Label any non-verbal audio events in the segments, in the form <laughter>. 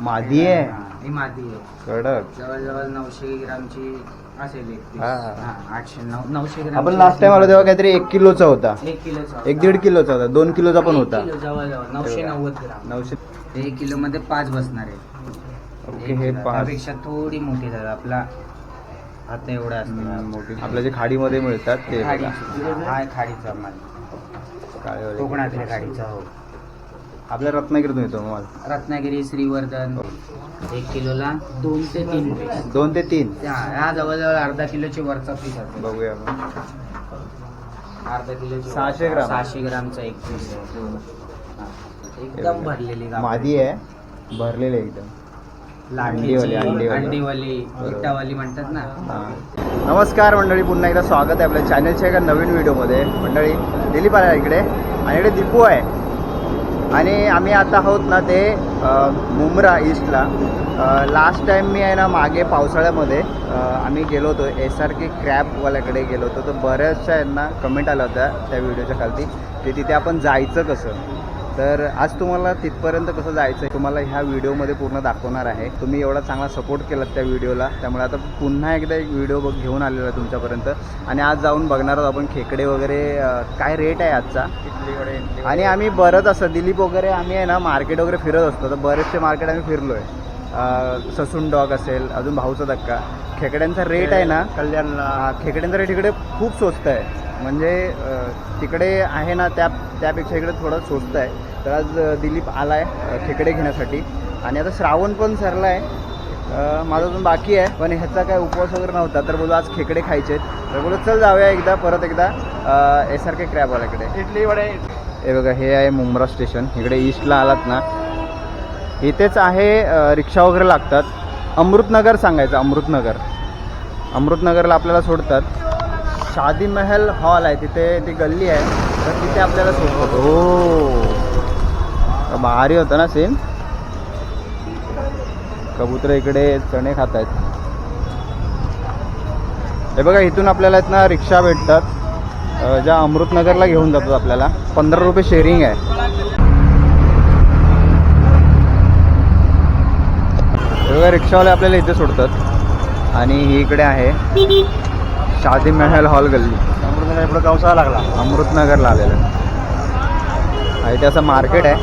मादी आहे? हा, मादी आहे. कडक. जवळजवळ नऊशे ग्रामची असेल एक piece. हा, हा. हा, आठशे नऊ नऊशे ग्राम आपण लास्ट टाइम आलो तेव्हा काहीतरी एक किलोचा होता. एक किलोचा एक दीड किलोचा होता. दोन किलोचा पण होता. किलो जवळजवळ नऊशे नव्वद ग्राम. नऊशे. एक किलो मध्ये पाच बसणार आहे. ओके हे किलो. पाच. त्यापेक्षा थोडी मोठी झालं आपला आता एवढा असतो. मोठी. आपल्या जे खाडीमध्ये मिळतात ते बघा. खाडीची हा खाडीचा माल. कोकणातल्या खाडीचा हो. आपल्या रत्नागिरीतून येतो माल रत्नागिरी श्रीवर्धन एक किलोला दोन ते तीन पीस दोन ते तीन हा जवळजवळ अर्धा किलोची वरचा पीस असतो बघूया आपण. अर्धा किलोची सहाशे ग्राम. सहाशे ग्रामचा एक पीस आहे हा. एकदम भरलेली. मादी आहे भरलेली आहे एकदम लाठीची, अंडीवाली, अंडीवाली. अंडीवाली विट्टावाली म्हणतात ना हा. नमस्कार मंडळी पुन्हा एकदा स्वागत आहे आपल्या चॅनलच्या एका नवीन व्हिडिओमध्ये मंडळी दिलीप आला इकडे आणि इकडे दीपू आहे आणि आम्ही आता आहोत ना ते अ, मुंब्रा ईस्टला लास्ट टाइम मी आहे ना मागे पावसाळ्यामध्ये आम्ही गेलो होतो एस आर के क्रॅबवाल्याकडे गेलो होतो. तर बऱ्याचशा यांना कमेंट आल्या होत्या त्या व्हिडिओच्या खालती की तिथे आपण जायचं कसं? तर आज तुम्हाला तिथपर्यंत कसं जायचं आहे तुम्हाला ह्या व्हिडिओमध्ये पूर्ण दाखवणार आहे. तुम्ही एवढा चांगला सपोर्ट केलात त्या व्हिडिओला त्यामुळे आता पुन्हा एकदा एक व्हिडिओ बघ घेऊन आलेला आहे तुमच्यापर्यंत. आणि आज जाऊन बघणार आहोत आपण खेकडे वगैरे काय रेट आहे आजचा? आणि आम्ही बरंच असं दिलीप वगैरे आम्ही आहे ना मार्केट वगैरे फिरत असतो. तर बरेचसे मार्केट आम्ही फिरलो आहे ससून डॉग असेल अजून भाऊचा धक्का. खेकड्यांचा रेट आहे ना कल्याणला. खेकड्यांचा रेट इकडे खूप स्वस्त आहे. म्हणजे तिकडे आहे ना त्या त्यापेक्षा इकडे थोडं स्वस्त आहे. तर आज दिलीप आला आहे खेकडे घेण्यासाठी. आणि आता श्रावण पण सरला आहे माझा अजून बाकी आहे पण ह्याचा काय उपवास वगैरे नव्हता. तर बोलू आज खेकडे खायचे आहेत. तर बोलू चल जाऊया एकदा परत एकदा एस आर के क्रॅबवाल्याकडे इडली वडे. हे बघा हे आहे मुंब्रा स्टेशन. इकडे ईस्टला आलात ना. इथेच आहे रिक्षा वगैरे लागतात. अमृतनगर सांगायचं अमृतनगर. अमृतनगरला आपल्याला सोडतात. शादी महल हॉल आहे तिथे ती गल्ली आहे तर तिथे आपल्याला सोडतात हो भारी होतं ना सीन कबूतर इकडे चणे खात आहेत हे बघा इथून आपल्याला ना रिक्षा भेटतात. ज्या अमृतनगरला घेऊन जातात आपल्याला. पंधरा रुपये शेअरिंग आहे. हे बघा रिक्षावाले आपल्याला इथे सोडतात. आणि ही इकडे आहे. शादी महल हॉल गल्ली. अमृतनगर पुढे पावसाळा लागला. अमृतनगरला आलेलं आहे. इथे असं मार्केट आहे.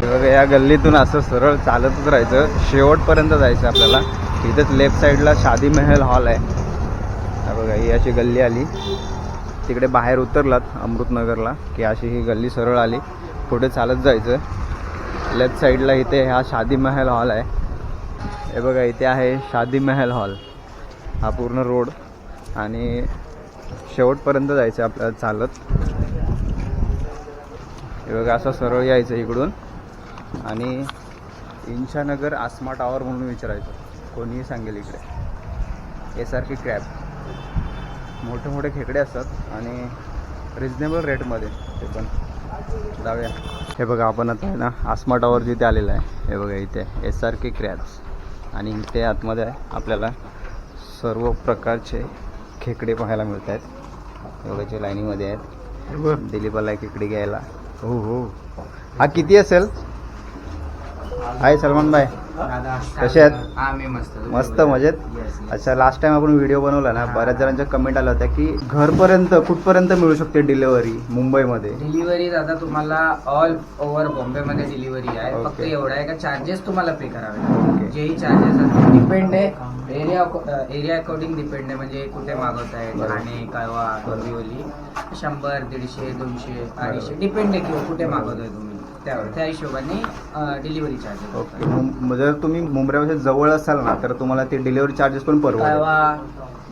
हे बघा या गल्लीतून असं सरळ चालतच राहायचं. शेवटपर्यंत जायचं आपल्याला. इथेच लेफ्ट साईडला शादी महल हॉल आहे. हा बघा ही अशी गल्ली आली. तिकडे बाहेर उतरलात अमृतनगरला की अशी ही गल्ली सरळ आली. पुढे चालत जायचं. लेफ्ट साईडला इथे हा शादी महल हॉल आहे. हे बघा इथे आहे शादी महल हॉल. हा पूर्ण रोड. आणि शेवटपर्यंत जायचं आहे आपल्याला चालत. हे बघा असं सरळ यायचं इकडून. आणि इंशानगर आसमा टॉवर म्हणून विचारायचं. कोणीही सांगेल इकडे. एस आर के क्रॅब मोठे मोठे खेकडे असतात आणि रिजनेबल रेटमध्ये ते पण. जाऊया. हे बघा आपण आता आहे ना आसमा टॉवर जिथे आलेलं आहे हे बघा इथे. एस आर के क्रॅब्स आणि इथे आतमध्ये आहे आपल्याला सर्व प्रकारचे खेकडे पाहायला मिळत आहेत जे लाईनीमध्ये आहेत. दिलीपाला खेकडे घ्यायला. हो हो. हा किती असेल? हाय सलमान भाई. दादा कसे आहेत? हा मी मस्त. मस्त मजेत. अच्छा लास्ट टाइम आपण व्हिडिओ बनवला ना बऱ्याच जणांच्या कमेंट आल्या होत्या की घरपर्यंत कुठपर्यंत मिळू शकते डिलेवरी मुंबईमध्ये? डिलिव्हरी दादा तुम्हाला ऑल ओव्हर बॉम्बे मध्ये डिलिव्हरी आहे. Okay. फक्त एवढं आहे का चार्जेस तुम्हाला पे करावे Okay. जेही चार्जेस असतील डिपेंड आहे. एरिया एरिया अकॉर्डिंग डिपेंड आहे. म्हणजे कुठे मागवताय बरोबर. ठाणे कळवा डोंबिवली शंभर दीडशे दोनशे अडीचशे डिपेंड आहे की कुठे मागवताय तुम्ही. त्यावर त्या हिशोबाने डिलिव्हरी चार्जेस ओके. मुं- जर तुम्ही मुंबईपासून जवळ असाल ना तर तुम्हाला ते डिलिव्हरी चार्जेस पण परवडेल. कळवा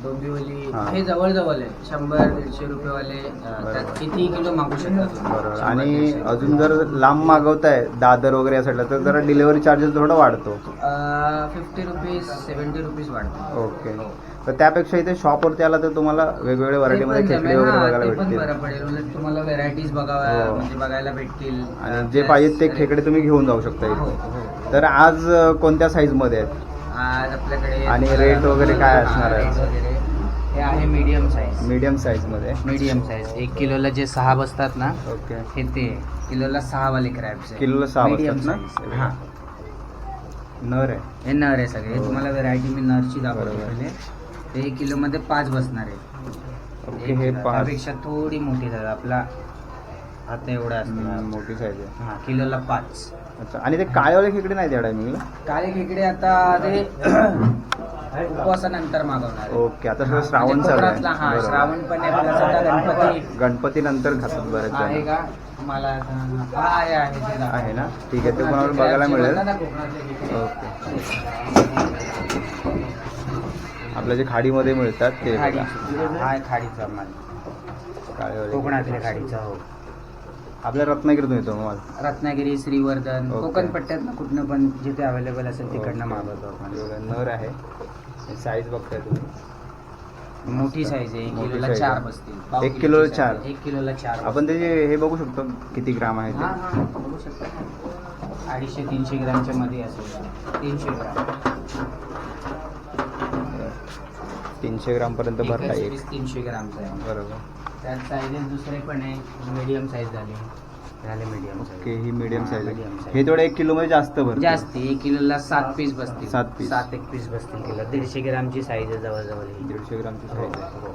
डोंबिवली हा. हे जवळ जवळ आहे. शंभर दीडशे रुपयेवाले अं, त्यात बरोबर. किती किलो मागू शकता तुम्ही. बरोबर. शंभर, आणि दीडशे. अजून जर लांब मागवताय दादर वगैरे साईडला तर जरा डिलिव्हरी चार्जेस थोडा वाढतो. फिफ्टी रुपीज सेव्हन्टी रुपीज वाढतात ओके. तर त्यापेक्षा इथे शॉपवरती आला तर तुम्हाला वेगवेगळ्या व्हरायटीमध्ये खेकडे वगैरे हा, बघायला भेटतील. पडेल. उलट तुम्हाला व्हेरायटीज बघाव्या हो. म्हणजे बघायला भेटतील. आणि जे पाहिजे ते खेकडे तुम्ही घेऊन जाऊ शकता हो, इथे. हो. तर आज अ, कोणत्या साईजमध्ये आहेत? आज आपल्याकडे आणि तुम्हाला rate वगैरे काय हा, असणार आहे? rate वगैरे. हे आहे मीडियम साईज मीडियम साईजमध्ये मीडियम साईज एक किलोला जे सहा बसतात ना ओके. हे ते. किलोला सहा वाले क्रॅब्स किलोला सहा बसतात ना? हा. नर आहे. हे नर आहे सगळे. हो. तुम्हाला व्हेरायटी मी नरची दाखवतो बरोबर. पहिले. ते एक किलोमध्ये पाच बसणार आहे. ओके एक हे. पाच. त्यापेक्षा थोडी मोठी झाली. आपला आता एवढा हम्म, असतो मोठी साईज आहे. हा किलोला पाच. अच्छा आणि ते काळेवाले खेकडे नाही त्या टायमिंगला काळे खेकडे आता ते <coughs> उपवासानंतर मागवणार आहे. ओके आता सगळं हा, श्रावण म्हणजे चालू कोकणातला, आहे हा. श्रावण पण आहे plus आता गणपती. गणपती नंतर खातात बरेच आहे जण का? मला आता- हा आहे आहे ते दाखव. आहे ना? ठीक आहे ते कोणाला बघायला मिळेल. कोकणातले खेकडे. ओके. आपल्या जे खाडीमध्ये मिळतात ते खाडी बघा. हा खाडीचा माल. काळेवाले. कोकणातल्या खाडीचा हो. आपल्या रत्नागिरीतून येतो माल. रत्नागिरी श्रीवर्धन ओके. कोकण पट्ट्यात कुठनं पण जिथे अवेलेबल असेल तिकडनं मागवतो आपण. नर आहे. साईज बघताय तुम्ही. मोठी साईज आहे. एक मोठी किलोला size चार आहे. बसतील. पाव एक किलोची किलोला size चार. आहे. एक किलोला चार आपण त्याचे हे बघू शकतो किती ग्राम आहे ते. बघू शकता. ना. अडीचशे तीनशे ग्रॅमच्या मध्ये असेल. तीनशे ग्रॅम. तीनशे ग्राम पर्यंत भरता एकच येईल. पीस तीनशे ग्रामचा आहे. बरोबर. त्यात साईजेस दुसरे पण आहे. मीडियम साईज झाली. झाले मीडियम ओके ही मीडियम साईज medium size. हे थोडं एक किलो मध्ये जास्त भरतं जास्त. एक किलोला सात पीस बसतील. सात piece. सात एक पीस बसतील किलो. दीडशे ग्रामची साईज आहे जवळजवळ ही. दीडशे ग्रामची हो, साईज आहे. हो.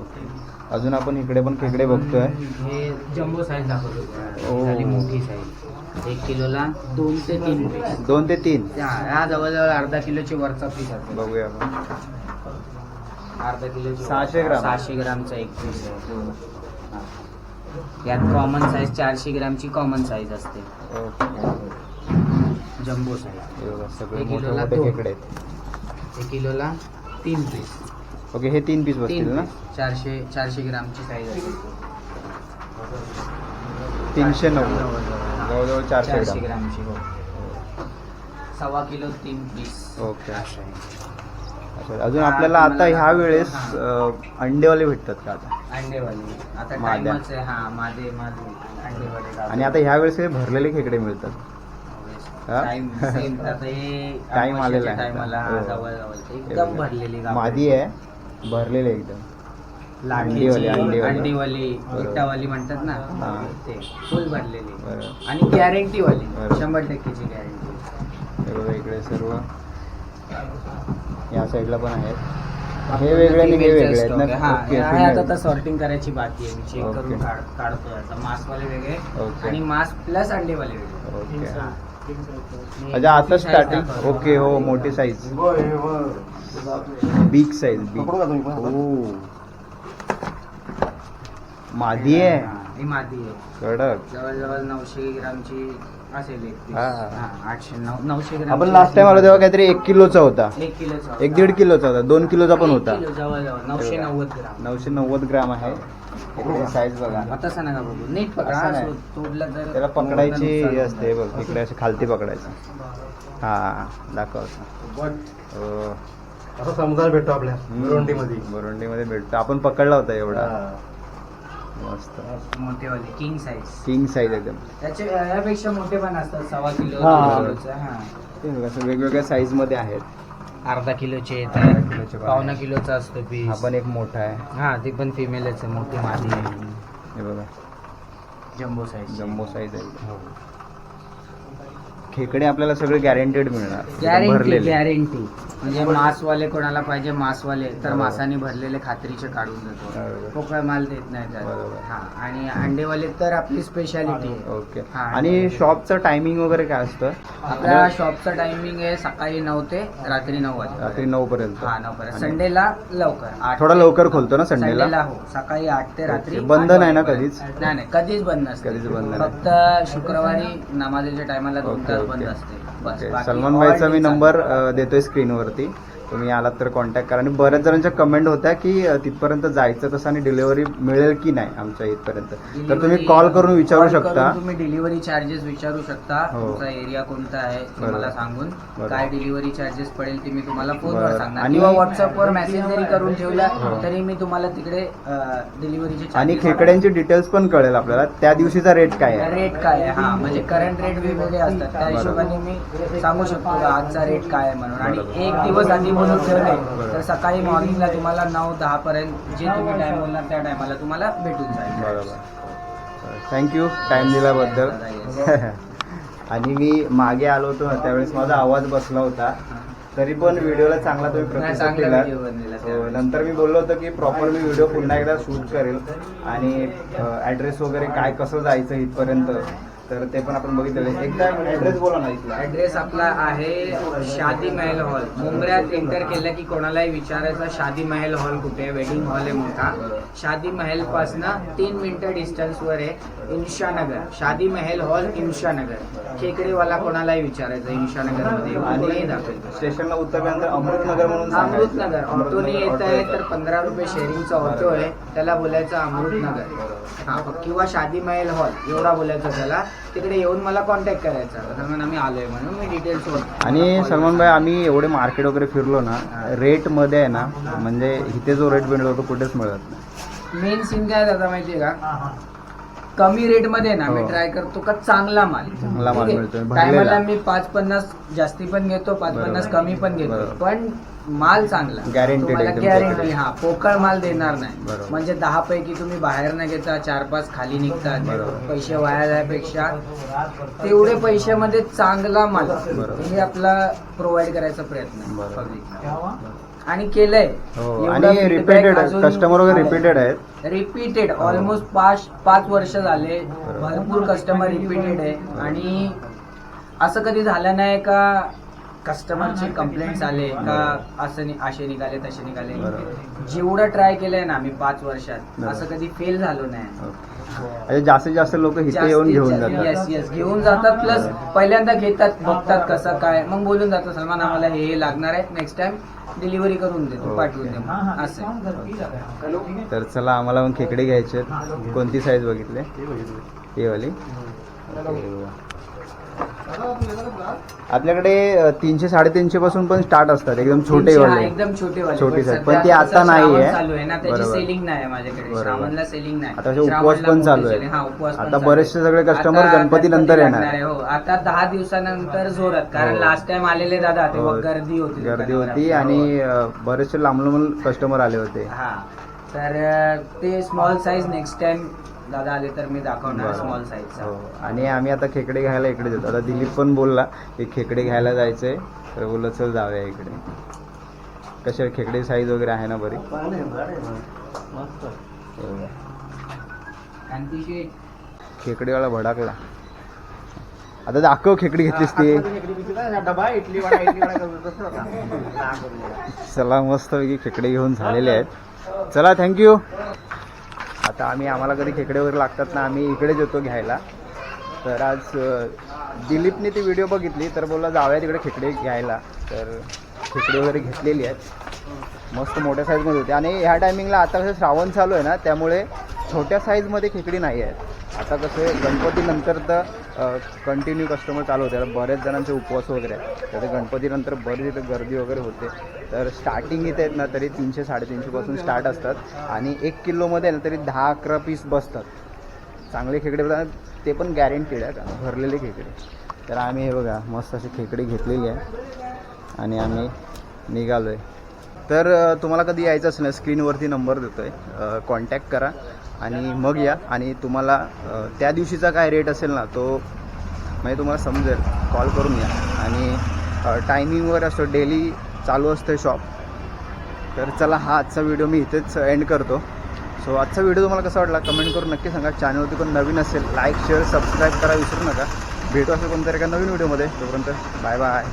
ओके. अजून आपण इकडे पण खेकडे बघतोय. हे जम्बो साईज दाखवतो ओ. ही झाली मोठी साईज एक किलोला दोन ते तीन पीस दोन ते तीन. हा जवळजवळ अर्धा किलोची वरचा पीस आहे. बघूया आपण. अर्धा किलोची सहाशे ग्राम. सहाशे ग्रामचा एक पीस आहे. यात कॉमन साईज चारशे ग्रामची कॉमन साईज असते. ओके. जम्बो साईज एक किलोला एक किलोला तीन पीस ओके हे तीन पीस बसतील ना. चारशे चारशे ग्रामची साईज असते. तीनशे नव्वद. जवळजवळ. चारशे चारशे ग्राम. ग्रामची हो. सव्वा किलो तीन पीस ओके. असं आहे. अच्छा अजून आपल्याला आता ह्या वेळेस. अं, अंडेवाले भेटतात का आता अंडेवाली आता माद्या. टाइमच आहे हा मादे मादे अंडेवाले गाव. आणि आता ह्या वेळेस भरलेले खेकडे मिळतात हा? टाइम सेम <laughs> आता हे टाइम आलेला आहे टाइमाला आता. हो. जवळ जवळ एकदम. भरलेली गाव मादी आहे भरलेले एकदम लांडीवाली अंडीवाली, अंडीवाली. अंडीवाली बरोबर. विट्टावाली म्हणतात ना हा. ते फुल भरलेली. आणि गॅरंटी वाली बरोबर. शंभर टक्केची गॅरंटी हे बघा इकडे सर्व या साईडला पण आहेत. हे वेगळे आणि हे वेगळे आहेत ना? हा ओके, हे आता female. सॉर्टिंग करायची बाकी आहे. मी चेक. करून काढ- काढतोय आता. मास्कवाले वेगळे. आणि मास्क प्लस अंडेवाले वेगळे. ओके हा. अच्छा आता size स्टार्टिंग दाखवतो. ओके हो मोठी साईज बिग साईज बिग? ओ मादी आहे. हा, ही मादी आहे. कडक. जवळजवळ नऊशे ग्रामची असेल एक piece. हा. हा, आठशे नऊ नऊशे ग्राम आपण लास्ट टाइम आलो तेव्हा काहीतरी एक किलोचा होता. एक किलोचा एक दीड किलोचा होता. दोन किलोचा पण होता. नऊशे नव्वद ग्राम. नऊशे नव्वद ग्राम आहे. साईज बघा. मग तसं नका बघू. नीट पकडा. असं हा, नाही. सो- तोडलं तर त्याला पकडायची हे असते. बघ इकडे अशी खालती पकडायचं. हा दाखव हो. असा समुदाय भेटतो आपल्या. मध्ये बोरंडीमध्ये. भेटतो. आपण पकडला होता एवढा. मस्त. मोठेवाले. किंग साईज किंग साईज एकदम. त्याचे यापेक्षा मोठे पण असतात सव्वा किलो हा. किलोचं, हा. ते बघ, असं वेगवेगळ्या साईजमध्ये आहेत. अर्धा किलोचे अर्धा आहे किलोचे पण पावणा आहे. किलोचा असतो हा पीस पण एक मोठा आहे. हा ती पण फिमेलच आहे मोठी मादी आहे. हे बघा. जम्बो साईज जम्बो साईज आहे. खेकडे आपल्याला सगळे गॅरंटेड मिळणार गॅरंटी भरलेले गॅरंटी म्हणजे मासवाले कोणाला पाहिजे मासवाले तर बरोबर. मासाने भरलेले खात्रीचे काढून देतो. पोकळ माल देत नाही. बरोबर. हा आणि अंडेवाले तर आपली स्पेशालिटी आहे ओके हा. आणि शॉपचं टायमिंग वगैरे काय असतं आपल्या शॉपचं टायमिंग आहे सकाळी नऊ ते रात्री नऊ वाजता रात्री नऊ पर्यंत हा नऊ पर्यंत आणि संडेला लवकर आठ थोडा ते- लवकर खोलतो ना संडेला संडेला हो सकाळी आठ ते रात्री ओके. बंद आठ नाही ना वाजेपर्यंत. कधीच? नाही नाही कधीच बंद नसते कधीच बंद नाही. फक्त शुक्रवारी नमाजेच्या टायमाला दोन ओके, तास. बंद असते सलमान भाईचा मी. नंबर देतोय स्क्रीनवरती तुम्ही आलात तर कॉन्टॅक्ट करा आणि बऱ्याच जणांच्या कमेंट होत्या की तिथपर्यंत जायचं कसं आणि डिलिव्हरी मिळेल की नाही आमच्या इथपर्यंत तर तुम्ही कॉल करून विचारू शकता तुम्ही डिलिव्हरी चार्जेस विचारू शकता हो. तुमचा एरिया कोणता आहे ते. मला सांगून. काय डिलिव्हरी चार्जेस पडेल ते मी तुम्हाला फोनवर. सांगणार आणि- किंवा व्हॉट्सअपवर मेसेज जरी करून ठेवला हो. तरी मी तुम्हाला तिकडे डिलिव्हरीचे आणि खेकड्यांची डिटेल्स पण कळेल आपल्याला त्या दिवशीचा रेट काय आहे रेट काय आहे हा म्हणजे करंट रेट वेगवेगळे असतात त्या. हिशोबाने मी सांगू शकतो आजचा रेट काय आहे म्हणून आणि. एक दिवस आधी बोलून ठेवले बरोबर. तर सकाळी मॉर्निंगला तुम्हाला नऊ दहा पर्यंत जे तुम्ही टाइम बोलणार त्या टायमाला तुम्हाला भेटून जाईल. बरोबर. थँक्यू टाइम दिल्याबद्दल. <laughs> आणि मी मागे आलो होतो ना त्यावेळेस माझा आवाज बसला होता. तरी पण व्हिडिओला चांगला तुम्ही नाही, प्रतिसाद दिला हो. नंतर मी बोललो होतो की प्रॉपर मी व्हिडिओ पुन्हा एकदा शूट करेल. आणि ऍड्रेस वगैरे काय कसं जायचं इथपर्यंत? तर ते पण आपण बघितलेलं आहे. एकदा ऍड्रेस बोला ना इथला. ऍड्रेस आपला आहे शादी महल हॉल. मुंबऱ्यात एंटर केलं की कोणालाही विचारायचं शादी महल हॉल कुठे आहे? वेडिंग हॉल आहे मोठा. शादी महल पासनं तीन मिनिटं डिस्टन्स वर आहे इंशानगर. शादी महल हॉल इंशानगर. खेकडेवाला कोणालाही विचारायचं इंशानगरमध्ये कोणीही आणि दाखवेल स्टेशनला उतरल्यानंतर अमृतनगर म्हणून. अमृतनगर. ऑटोने येत आहे. तर पंधरा रुपये शेअरिंगचा ऑटो आहे. त्याला बोलायचं अमृतनगर. हा किंवा शादी महल हॉल. एवढा बोलायचं त्याला. तिकडे येऊन मला कॉन्टॅक्ट करायचा. सलमान आम्ही आलोय म्हणून मी डिटेल्स आणि सलमान भाई आम्ही एवढे मार्केट वगैरे फिरलो ना रेटमध्ये आहे ना म्हणजे इथे जो रेट मिळतो तो कुठेच मिळत नाही. मेन सीन काय दादा माहितीये का? कमी रेटमध्ये ना मी हो. ट्राय करतो का चांगला माल चांगला माल मिळतोय, भरलेला. टायमाला मी पाच पन्नास जास्ती पण घेतो पाच बरोबर. पन्नास कमी पण घेतो बरोबर. पण माल चांगला Guaranteed तुम्हाला एकदम गॅरंटी. हा पोकळ माल देणार नाही बरोबर. म्हणजे दहा पैकी तुम्ही बाहेर न घेता चार पाच खाली निघतात बरोबर. पैसे वाया जाण्यापेक्षा तेवढे पैशामध्ये चांगला माल बरोबर. हे आपला प्रोव्हाइड करायचा प्रयत्न आहे बरोबर. public. आणि केलंय. हो एवढा आणि feedback रिपीटेड अजून- कस्टमर वगैरे रिपीटेड आहेत. रिपीटेड ऑलमोस्ट पाच पाच वर्ष झाले. भरपूर कस्टमर रिपीटेड आहे. आणि असं कधी झालं नाही का कस्टमरचे कंप्लेंट्स आले का असं नि- असे निघाले तसे निघाले. बरोबर. जेवढं ट्राय केलंय ना आम्ही पाच वर्षात बरोबर. असं कधी फेल झालो नाही. म्हणजे जास्तीत जास्त लोक इथे येऊन घेऊन जातात. येस येस घेऊन जातात प्लस पहिल्यांदा घेतात बघतात कसं काय. मग बोलून जातात सलमान आम्हाला हे हे लागणार आहे. नेक्स्ट टाइम डिलिव्हरी करून देतो. पाठवून दे मग. असं आहे. तर चला आम्हाला मग खेकडे घ्यायचे आहेत. कोणती साईज बघितले ही वाली आपल्याकडे तीनशे साडेतीनशे पासून पण स्टार्ट असतात एकदम छोटे हा, वाले एकदम छोटे वाले छोटी पण ती आता नाही आहे. चालू आहे ना त्याची बरोबर. सेलिंग नाही आहे माझ्याकडे. श्रावणला सेलिंग नाही आता उपवास पण चालू हा, पण आता बरेचसे आहे. सगळे आता गणपती नंतर येणार. आहे, हो आता दहा दिवसानंतर जोरात कारण हो. लास्ट टाइम आलेले दादा तेव्हा हो. गर्दी होती गर्दी होती. आणि बरेचसे लांब लांब कस्टमर आले होते हा तर ते स्मॉल साईज नेक्स्ट टाइम दादा आले तर मी दाखवणार. स्मॉल साईजचा हो. आणि आम्ही आता खेकडे घ्यायला इकडे जातो आता दिलीप पण बोलला की खेकडे घ्यायला जायचंय. तर बोललं चल जाऊया इकडे. कसे खेकडे साईज वगैरे आहे ना बरी? खेकडेवाला भडाकला. आता दाखव खेकडी घेतलीस ती. चला. मस्त खेकडे घेऊन झालेले आहेत. चला थँक्यू आता आम्ही आम्हाला कधी खेकडे वगैरे लागतात ना आम्ही इकडेच येतो घ्यायला. तर आज दिलीपने ती व्हिडिओ बघितली तर बोलला जाऊया तिकडे खेकडे घ्यायला. तर खेकडे वगैरे घेतलेली आहेत. मस्त मोठ्या साईजमध्ये होते. आणि ह्या टायमिंगला आता कसं श्रावण चालू आहे ना त्यामुळे छोट्या साईजमध्ये खेकडी नाही आहेत. आता कसं गणपतीनंतर तर कंटिन्यू कस्टमर चालू होते. आता बऱ्याच जणांचे उपवास वगैरे आहेत. तर गणपतीनंतर बरीच इथे गर्दी वगैरे होते. तर स्टार्टिंग इथे आहेत ना तरी तीनशे साडेतीनशेपासून स्टार्ट असतात. आणि एक किलोमध्ये ना तरी दहा अकरा पीस बसतात. चांगले खेकडे बघा, ते पण गॅरंटीड आहेत. भरलेले खेकडे. तर आम्ही हे बघा मस्त अशी खेकडे घेतलेली आहे आणि आम्ही निघालो आहे तर तुम्हाला कधी यायचं असेल ना स्क्रीनवरती नंबर देतो आहे कॉन्टॅक्ट करा. आणि मग या. आणि तुम्हाला त्या दिवशीचा काय रेट असेल ना तो म्हणजे तुम्हाला समजेल. कॉल करून या. आणि टायमिंगवर असतो डेली चालू असतं शॉप तर चला हा आजचा व्हिडिओ मी इथेच एंड करतो. सो आजचा व्हिडिओ तुम्हाला कसा वाटला? कमेंट करून नक्की सांगा. चॅनलवरती कोण नवीन असेल लाईक शेअर सबस्क्राईब करा. विसरू नका. भेटू असं कोणतरी एका नवीन व्हिडिओमध्ये तोपर्यंत बाय बाय